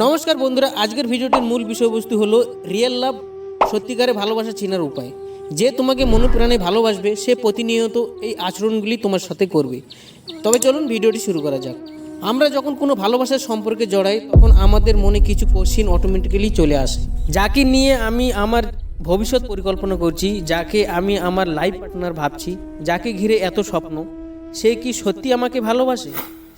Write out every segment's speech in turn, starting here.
নমস্কার বন্ধুরা, আজকের ভিডিওটির মূল বিষয়বস্তু হলো রিয়েল লাভ সত্যিকারে ভালোবাসা চেনার উপায়। যে তোমাকে মনোপ্রাণে ভালোবাসবে, সে প্রতিনিয়ত এই আচরণগুলি তোমার সাথে করবে। তবে চলুন ভিডিওটি শুরু করা যাক। আমরা যখন কোনো ভালোবাসার সম্পর্কে জড়াই, তখন আমাদের মনে কিছু কোশ্চিন অটোমেটিক্যালি চলে আসে। যাকে নিয়ে আমি আমার ভবিষ্যৎ পরিকল্পনা করছি, যাকে আমি আমার লাইফ পার্টনার ভাবছি, যাকে ঘিরে এত স্বপ্ন, সে কি সত্যি আমাকে ভালোবাসে?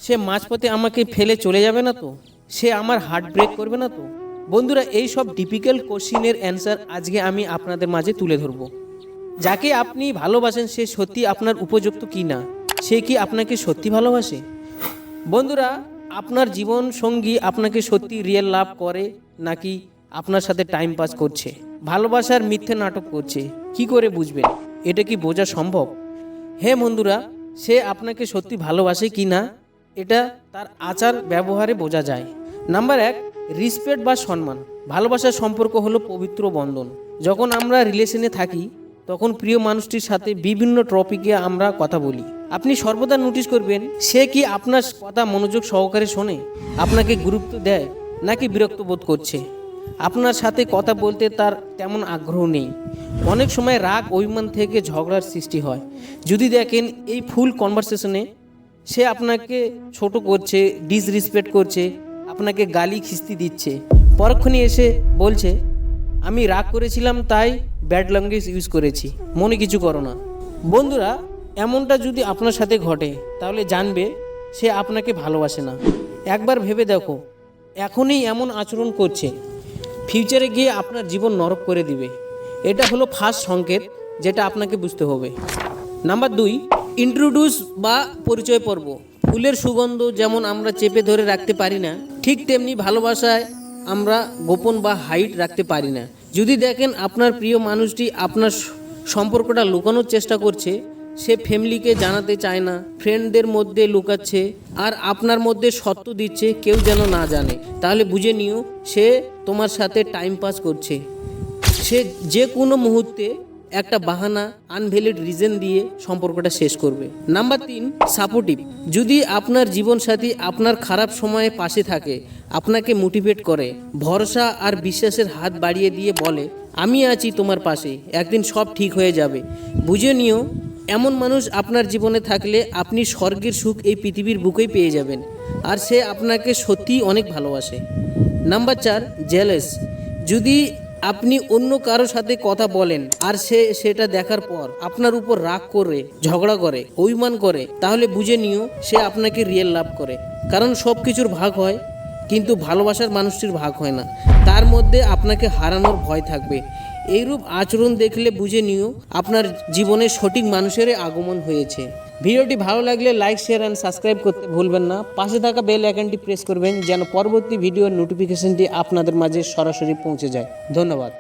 সে মাঝপথে আমাকে ফেলে চলে যাবে না তো? সে আমার হার্ট ব্রেক করবে না তো? বন্ধুরা, এই সব ডিফিকাল্ট কোশ্চিনের অ্যান্সার আজকে আমি আপনাদের মাঝে তুলে ধরব। যাকে আপনি ভালোবাসেন, সে সত্যি আপনার উপযুক্ত কি না? সে কি আপনাকে সত্যি ভালোবাসে? বন্ধুরা, আপনার জীবন সঙ্গী আপনাকে সত্যি রিয়েল লাভ করে নাকি আপনার সাথে টাইম পাস করছে? ভালোবাসার মিথ্যে নাটক করছে। কি করে বুঝবেন? এটা কি বোঝা সম্ভব? হ্যাঁ বন্ধুরা, সে আপনাকে সত্যি ভালোবাসে কি না? এটা তার আচার ব্যবহারে বোঝা যায়। নাম্বার এক রিসপেক্ট বা সম্মান। ভালোবাসার সম্পর্ক হলো পবিত্র বন্ধন। যখন আমরা রিলেশনে থাকি, তখন প্রিয় মানুষটির সাথে বিভিন্ন টপিকে আমরা কথা বলি। আপনি সর্বদা নোটিশ করবেন, সে কি আপনার কথা মনোযোগ সহকারে শোনে, আপনাকে গুরুত্ব দেয়, নাকি বিরক্ত বোধ করছে? আপনার সাথে কথা বলতে তার তেমন আগ্রহ নেই। অনেক সময় রাগ, অভিমান থেকে ঝগড়ার সৃষ্টি হয়। যদি দেখেন, এই ফুল কনভারসেশনে সে আপনাকে ছোট করছে ডিসরিসপেক্ট করছে, আপনাকে গালি খিস্তি দিচ্ছে। পরক্ষণে এসে বলছে, আমি রাগ করেছিলাম, তাই ব্যাড ল্যাঙ্গুয়েজ ইউজ করেছি। মনে কিছু করো না। বন্ধুরা, এমনটা যদি আপনার সাথে ঘটে, তাহলে জানবে সে আপনাকে ভালোবাসে না। একবার ভেবে দেখো, এখনই এমন আচরণ করছে। ফিউচারে গিয়ে আপনার জীবন নরক করে দিবে। এটা হলো ফার্স্ট সংকেত, যেটা আপনাকে বুঝতে হবে। নাম্বার দুই ইন্ট্রোডিউস বা পরিচয় পর্ব। ফুলের সুগন্ধ যেমন আমরা চেপে ধরে রাখতে পারি না, ঠিক তেমনি ভালোবাসায় আমরা গোপন বা হাইট রাখতে পারি না। যদি দেখেন আপনার প্রিয় মানুষটি আপনার সম্পর্কটা লুকানোর চেষ্টা করছে, সে ফ্যামিলিকে জানাতে চায় না ফ্রেন্ডদের মধ্যে লুকাচ্ছে, আর আপনার মধ্যে সত্য দিচ্ছে, কেউ যেন না জানে, তাহলে বুঝে নিও সে তোমার সাথে টাইম পাস করছে। সে যে কোনো মুহূর্তে একটা বাহানা আনভ্যালিড রিজন দিয়ে সম্পর্কটা শেষ করবে। নাম্বার তিন সাপোর্টিভ যদি আপনার জীবনসাথী আপনার খারাপ সময়ে পাশে থাকে, আপনাকে মোটিভেট করে, ভরসা আর বিশ্বাসের হাত বাড়িয়ে দিয়ে বলে, আমি আছি তোমার পাশে, একদিন সব ঠিক হয়ে যাবে। বুঝে নিও, এমন মানুষ আপনার জীবনে থাকলে আপনি স্বর্গের সুখ এই পৃথিবীর বুকেই পেয়ে যাবেন, আর সে আপনাকে সত্যিই অনেক ভালোবাসে। নাম্বার চার জেলেস যদি আপনি অন্য কারোর সাথে কথা বলেন, আর সে সেটা দেখার পর আপনার উপর রাগ করে, ঝগড়া করে, অভিমান করে, তাহলে বুঝে নিও সে আপনাকে রিয়েল লাভ করে। কারণ সব কিছুর ভাগ হয় কিন্তু ভালোবাসার মানুষটির ভাগ হয় না। তার মধ্যে আপনাকে হারানোর ভয় থাকবে। এইরূপ আচরণ দেখলে বুঝে নিও, আপনার জীবনে সঠিক মানুষের আগমন হয়েছে। ভিডিওটি ভালো লাগলে লাইক শেয়ার অ্যান্ড সাবস্ক্রাইব করতে ভুলবেন না। পাশে থাকা বেল আইকনটি প্রেস করবেন, যেন পরবর্তী ভিডিওর নোটিফিকেশনটি আপনাদের মাঝে সরাসরি পৌঁছে যায়। ধন্যবাদ।